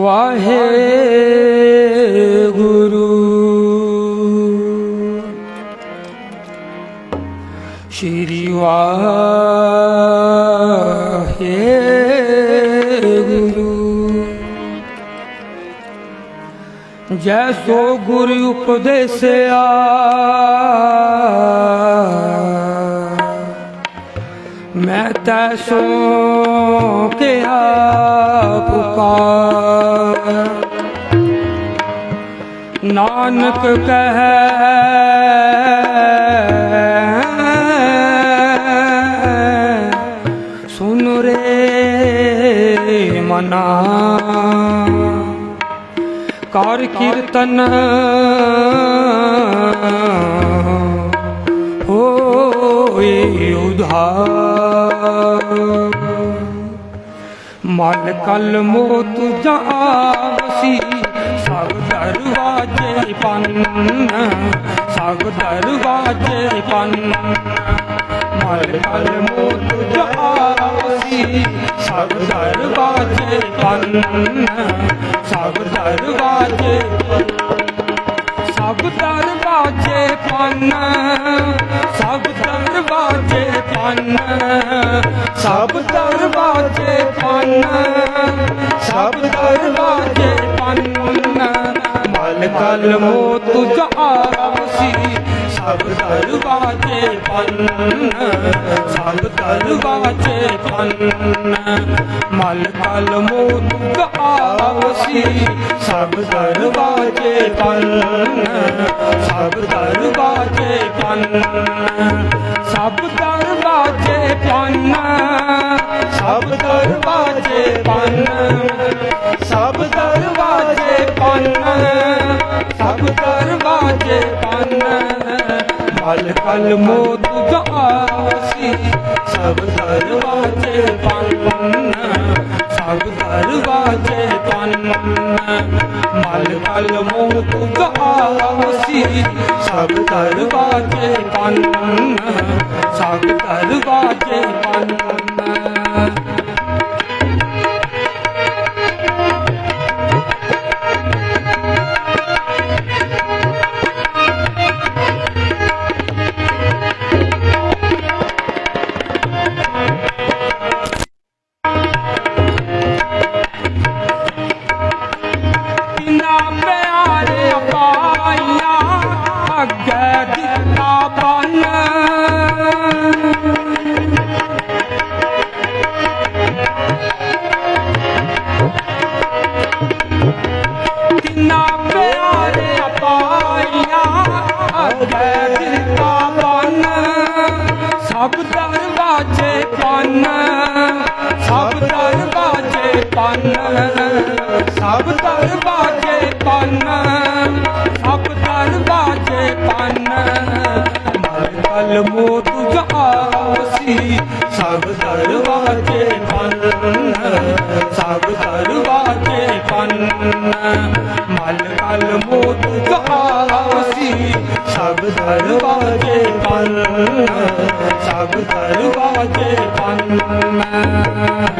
ਵਾਹਿਗੁਰੂ। ਸ਼੍ਰੀ ਵਾਹਿਗੁਰੂ। ਜੈਸੋ ਗੁਰ ਉਪਦੇਸਿਆ। ਮੈਂ ਤੈਸੋ ਕਿਹਾ ਪੁਕਾਰ। ਨਾਨਕ ਕਹੈ ਸੁਨ ਰੇ ਮਨਾ। ਕਰ ਕੀਰਤਨ ਹੋਏ ਉਧਾਰ। ਮਨ ਕਲ ਮੋਤ ਜਾਵਸੀ ਸਭ ਦਰਵਾਜੇ ਪੰਨ ਸਭ ਦਰਵਾਜੇ ਪੰਨ। ਮਨ ਕਲ ਮੋਤ ਜਾਵਸੀ ਸਭ ਦਰਵਾਜੇ ਪੰਨ। ਸਭ ਦਰਵਾਜੇ ਸਭ ਦਰਵਾਜੇ ਪੰਨ। ਸਭ ਦਰਵਾਜੇ ਪੰਨ। ਸਭ ਦਰ ਮਲ ਕਲ ਮੋ ਤੁਝ ਆਵਸੀ ਸਭ ਦਰਵਾਜੇ ਪੰਨ, ਸਭ ਦਰਵਾਜੇ ਪੰਨ ਮਲ ਕਲ ਮੋ ਆਵਸੀ ਸਭ ਦਰਵਾਜੇ ਪੰਨ ਸਭ ਦਰਵਾਜੇ ਪੰਨ ਸਭ ਦਰਵਾਜੇ ਪੰਨ ਸਭ ਦਰਵਾਜੇ ਪੰਨ ਸਭ ਦਰਵਾਜੇ ਪੰਨ ਸਭ ਦਰਵਾਜੇ ਮਲ ਕਲ ਮੋਤ ਜਾਸੀ ਸਭ ਦਰਵਾਜੇ ਪੰਨ ਸਭ ਦਰਵਾਜੇ ਪੰਨ ਮਲ ਕਲ ਮੋਤ ਜਾਸੀ ਸਭ ਦਰਵਾਜੇ ਪੰਨ ਸਭ ਦਰਵਾਜੇ ਪੰਨ ਬਾਜੇ ਪੰਨ, ਸਭ ਦਰਵਾਜੇ ਪੰਨ, ਸਭ ਦਰਵਾਜੇ ਪੰਨ, ਸਭ ਦਰਵਾਜੇ ਪੰਨ। ਮਰਕਲ ਮੋਤ ਜਾਸੀ ਸਭ ਦਰਵਾਜੇ ਪੰਨ, ਸਭ ਦਰਵਾਜੇ ਪੰਨ। ਮਲਕਲ ਮੋਤ ਜਾਸੀ ਸਭ ਦਰਵਾਜੇ ਪੰਨ। ਦਰਵਾਜੇ ਪੰਨ।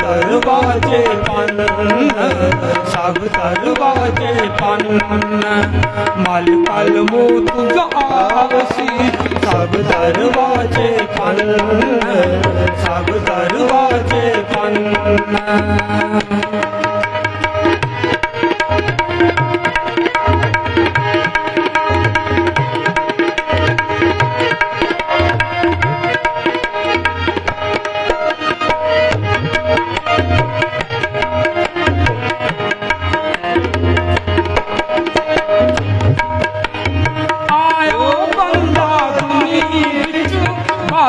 ਦਰਵਾਜੇ ਪੰਨ ਸਭ ਦਰਵਾਜੇ ਪੰਨ ਮਲ ਕਲ ਮੋ ਤੁਝ ਆਸੀ ਸਭ ਦਰਵਾਜੇ ਪੰਨ, ਸਭ ਦਰਵਾਜੇ ਪੰਨ।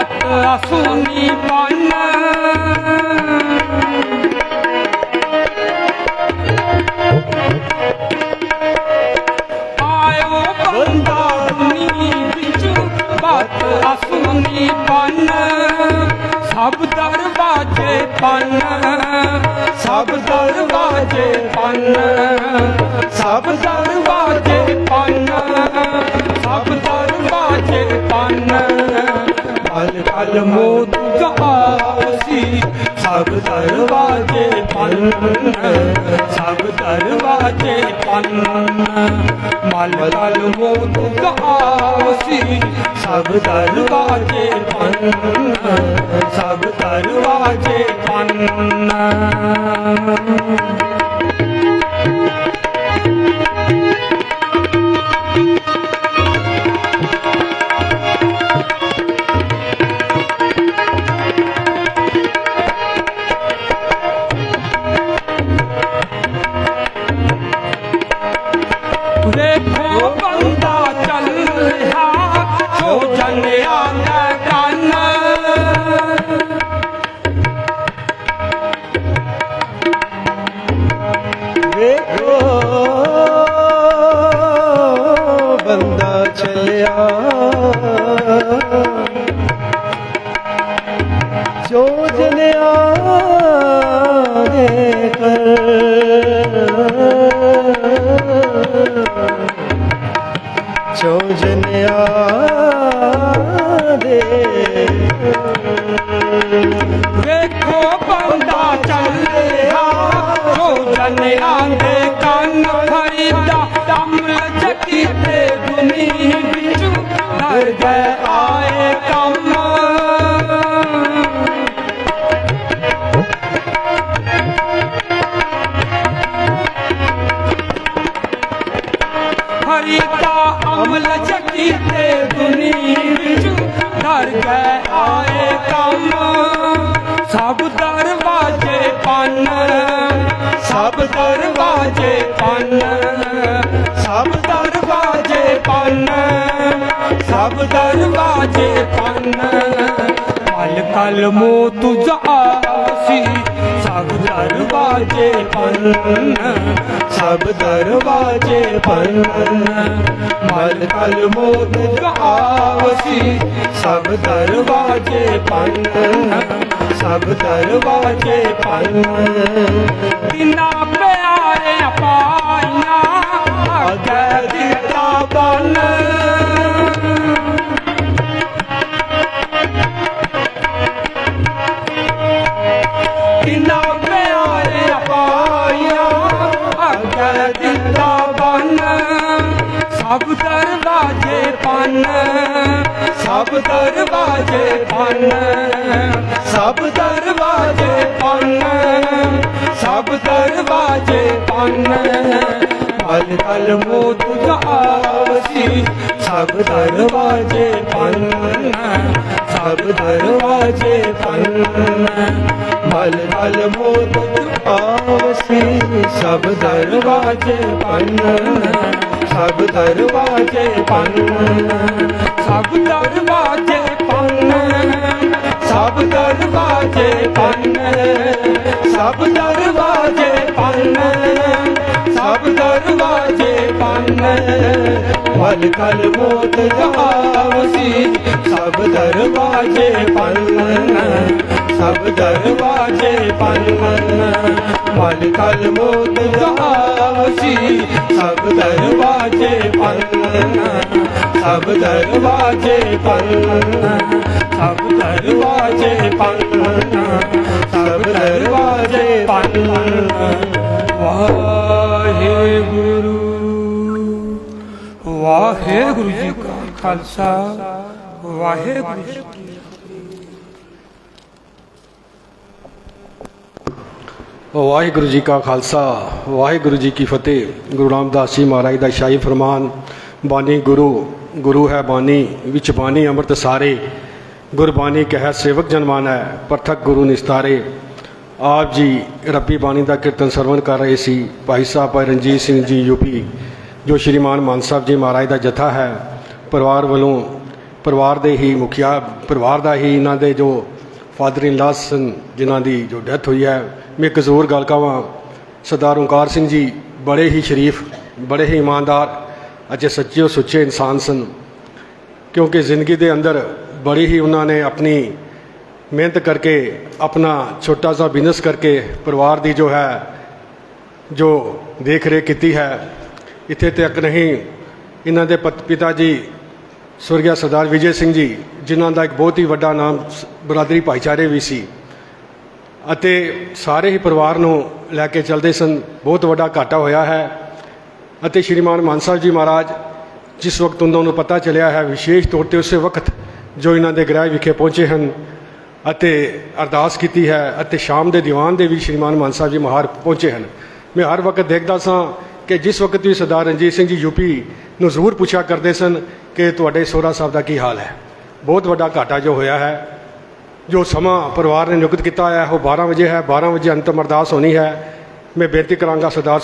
ਘਟ ਅਸੂਨੀ ਪਨ ਆਇਓ ਬੰਦਾ ਨੀ ਵਿੱਚ ਘਟ ਅਸੂਨੀ ਪਨ ਸਭ ਦਰਵਾਜੇ ਪਨ ਸਭ ਦਰਵਾਜੇ ਪਨ ਸਭ ਦਰ ਮਲ ਕਲ ਸਭ ਦਰਵਾਜੇ ਪੰਨ ਸਭ ਦਰਵਾਜੇ ਪੰਨ ਮਲ ਕਲ ਮੋਦ ਗਾਵਸੀ ਸਭ ਦਰਵਾਜੇ ਪੰਨ ਸਭ ਦਰਵਾਜੇ ਪੰਨ ਚੱਲਿਆ ਜੋ ਜਨਿਆ ਦੇ ਕਰ ਜੋ ਜਨਿਆ ਦੇ ਵੇਖੋ ਬੰਦਾ ਚੱਲ ਜੋ ਜਨਿਆ ਦੇ ਕੰਨ ਖਰੀਦਾ ਹਰੀਤਾ ਅਮਲ ਚੱਕੀ ਤੇ ਦੁਨੀ ਵਿੱਚ ਡਰ ਗਏ ਆਏ ਕੰਮ। ਸਭ ਦਰਵਾਜੇ ਪੰਨ ਸਭ ਦਰਵਾਜੇ ਪੰਨ ਸਭ ਦਰਵਾਜੇ ਪੰਨ ਸਭ ਦਰਵਾਜੇ ਪੰਨ ਕਲ ਕਲ ਮੋ ਤੁਝਾ ਸੀ ਸਭ ਦਰਵਾਜੇ ਪੰਨ ਸਭ ਦਰਵਾਜੇ ਪੰਨ ਮਲ ਕਲ ਮੋਤ ਗਾਵਸੀ ਸਭ ਦਰਵਾਜੇ ਪੰਨ ਸਭ ਦਰਵਾਜੇ ਪੰਨ ਬਿਨਾ ਪਿਆਰੇ ਪਾਈਆਂ ਅਗੇ ਦਰਵਾਜੇ ਪੰਨ। ਸਭ ਦਰਵਾਜੇ ਪੰਨ। ਸਭ ਦਰਵਾਜੇ ਪੰਨ। ਮਲ ਕਲ ਮੋਤ ਗਾਵਸੀ ਸਭ ਦਰਵਾਜੇ ਪੰਨ। ਸਭ ਦਰਵਾਜੇ ਪੰਨ। ਮਲ ਮਲ ਮੋਤ ਆਵਸੀ ਸਭ ਦਰਵਾਜੇ ਪੰਨ। ਸਭ ਦਰਵਾਜੇ ਪੰਨ। ਸਭ ਦਰਵਾਜੇ ਸਭ ਦਰਵਾਜੇ ਪੰਨ ਸਭ ਦਰਵਾਜੇ ਪੰਨ ਸਭ ਦਰਵਾਜੇ ਪੰਨ ਮਲ ਕਲ ਮੋਤ ਗਾਵਸੀ ਸਭ ਦਰਵਾਜੇ ਪੰਨ ਸਭ ਦਰਵਾਜੇ ਪੰਨ ਮਲ ਕਲ ਮੋਤ ਗਾਵਸੀ ਸਭ ਦਰਵਾਜੇ ਪੰਨ ਸਭ ਦਰਵਾਜੇ ਪੰਨ ਸਭ ਦਰਵਾਜੇ ਪੰਨ ਸਭ ਦਰਵਾਜੇ ਪੰਨ ਵਾਹਿਗੁਰੂ ਵਾਹਿਗੁਰੂ ਜੀ ਕਾ ਖਾਲਸਾ। ਵਾਹਿਗੁਰੂ ਜੀ ਕੀ ਵਾਹਿਗੁਰੂ ਜੀ ਕਾ ਖਾਲਸਾ, ਵਾਹਿਗੁਰੂ ਜੀ ਕੀ ਫਤਿਹ। ਗੁਰੂ ਰਾਮਦਾਸ ਜੀ ਮਹਾਰਾਜ ਦਾ ਸ਼ਾਹੀ ਫਰਮਾਨ, ਬਾਣੀ ਗੁਰੂ ਗੁਰੂ ਹੈ ਬਾਣੀ, ਵਿੱਚ ਬਾਣੀ ਅੰਮ੍ਰਿਤ ਸਾਰੇ। ਗੁਰਬਾਣੀ ਕਹਿ ਸੇਵਕ ਜਨਮਾਨ ਹੈ, ਪ੍ਰਥਕ ਗੁਰੂ ਨਿਸਤਾਰੇ। ਆਪ ਜੀ ਰੱਬੀ ਬਾਣੀ ਦਾ ਕੀਰਤਨ ਸਰਵਣ ਕਰ ਰਹੇ ਸੀ, ਭਾਈ ਸਾਹਿਬ, ਭਾਈ ਰਣਜੀਤ ਸਿੰਘ ਜੀ ਯੂਪੀ ਜੋ ਸ਼੍ਰੀਮਾਨ ਮਾਨ ਸਾਹਿਬ ਜੀ ਮਹਾਰਾਜ ਦਾ ਜਥਾ ਹੈ, ਪਰਿਵਾਰ ਵੱਲੋਂ, ਪਰਿਵਾਰ ਦੇ ਹੀ ਮੁਖੀਆ, ਪਰਿਵਾਰ ਦਾ ਹੀ ਇਹਨਾਂ ਦੇ ਜੋ ਫਾਦਰ ਇਨ ਲਾਸ ਸਨ, ਜਿਨ੍ਹਾਂ ਦੀ ਜੋ ਡੈਥ ਹੋਈ ਹੈ। ਮੈਂ ਇੱਕ ਜ਼ੋਰ ਗੱਲ ਕਹਾਂ, ਸਰਦਾਰ ਓਂਕਾਰ ਸਿੰਘ ਜੀ ਬੜੇ ਹੀ ਸ਼ਰੀਫ, ਬੜੇ ਹੀ ਇਮਾਨਦਾਰ ਅਤੇ ਸੱਚੇ ਸੁੱਚੇ ਇਨਸਾਨ ਸਨ। ਕਿਉਂਕਿ ਜ਼ਿੰਦਗੀ ਦੇ ਅੰਦਰ ਬੜੀ ਹੀ ਉਹਨਾਂ ਨੇ ਆਪਣੀ ਮਿਹਨਤ ਕਰਕੇ, ਆਪਣਾ ਛੋਟਾ ਜਿਹਾ ਬਿਜ਼ਨਸ ਕਰਕੇ ਪਰਿਵਾਰ ਦੀ ਜੋ ਹੈ, ਜੋ ਦੇਖ ਰੇਖ ਕੀਤੀ ਹੈ। ਇੱਥੇ ਤੱਕ ਨਹੀਂ, ਇਹਨਾਂ ਦੇ ਪਤ- ਪਿਤਾ ਜੀ ਸਵਰਗਿਆ ਸਰਦਾਰ ਵਿਜੇ ਸਿੰਘ ਜੀ, ਜਿਨ੍ਹਾਂ ਦਾ ਇੱਕ ਬਹੁਤ ਹੀ ਵੱਡਾ ਨਾਮ ਸ- ਬਰਾਦਰੀ ਭਾਈਚਾਰੇ ਵੀ ਸੀ ਅਤੇ ਸਾਰੇ ਹੀ ਪਰਿਵਾਰ ਨੂੰ ਲੈ ਕੇ ਚੱਲਦੇ ਸਨ, ਬਹੁਤ ਵੱਡਾ ਘਾਟਾ ਹੋਇਆ ਹੈ ਅਤੇ ਸ਼੍ਰੀਮਾਨ ਮਾਨ ਸਾਹਿਬ ਜੀ ਮਹਾਰਾਜ, ਜਿਸ ਵਕਤ ਉਹਨਾਂ ਨੂੰ ਪਤਾ ਚੱਲਿਆ ਹੈ, ਵਿਸ਼ੇਸ਼ ਤੌਰ ਤੇ ਉਸੇ ਵਕਤ ਜੋ ਇਹਨਾਂ ਦੇ ਗ੍ਰਹਿ ਵਿਖੇ ਪਹੁੰਚੇ ਹਨ ਅਤੇ ਅਰਦਾਸ ਕੀਤੀ ਹੈ ਅਤੇ ਸ਼ਾਮ ਦੇ ਦੀਵਾਨ ਦੇ ਵੀ ਸ਼੍ਰੀਮਾਨ ਮਾਨ ਸਾਹਿਬ ਜੀ ਮਹਾਰ ਪਹੁੰਚੇ ਹਨ। ਮੈਂ ਹਰ ਵਕਤ ਦੇਖਦਾ ਸਾਂ ਕਿ ਜਿਸ ਵਕਤ ਵੀ ਸਰਦਾਰ ਰਣਜੀਤ ਸਿੰਘ ਜੀ ਯੂਪੀ ਨੂੰ ਜ਼ਰੂਰ ਪੁੱਛਿਆ ਕਰਦੇ ਸਨ ਕਿ ਤੁਹਾਡੇ ਸੋਹਰਾ ਸਾਹਿਬ ਦਾ ਕੀ ਹਾਲ ਹੈ? ਬਹੁਤ ਵੱਡਾ ਘਾਟਾ ਜੋ ਹੋਇਆ ਹੈ, ਜੋ ਸਮਾਂ ਪਰਿਵਾਰ ਨੇ ਨਿਯੁਕਤ ਕੀਤਾ ਹੈ, ਉਹ 12 ਵਜੇ ਹੈ 12 ਵਜੇ ਅੰਤਮ ਅਰਦਾਸ ਹੋਣੀ ਹੈ। ਮੈਂ ਬੇਨਤੀ ਕਰਾਂਗਾ ਸਰਦਾਰ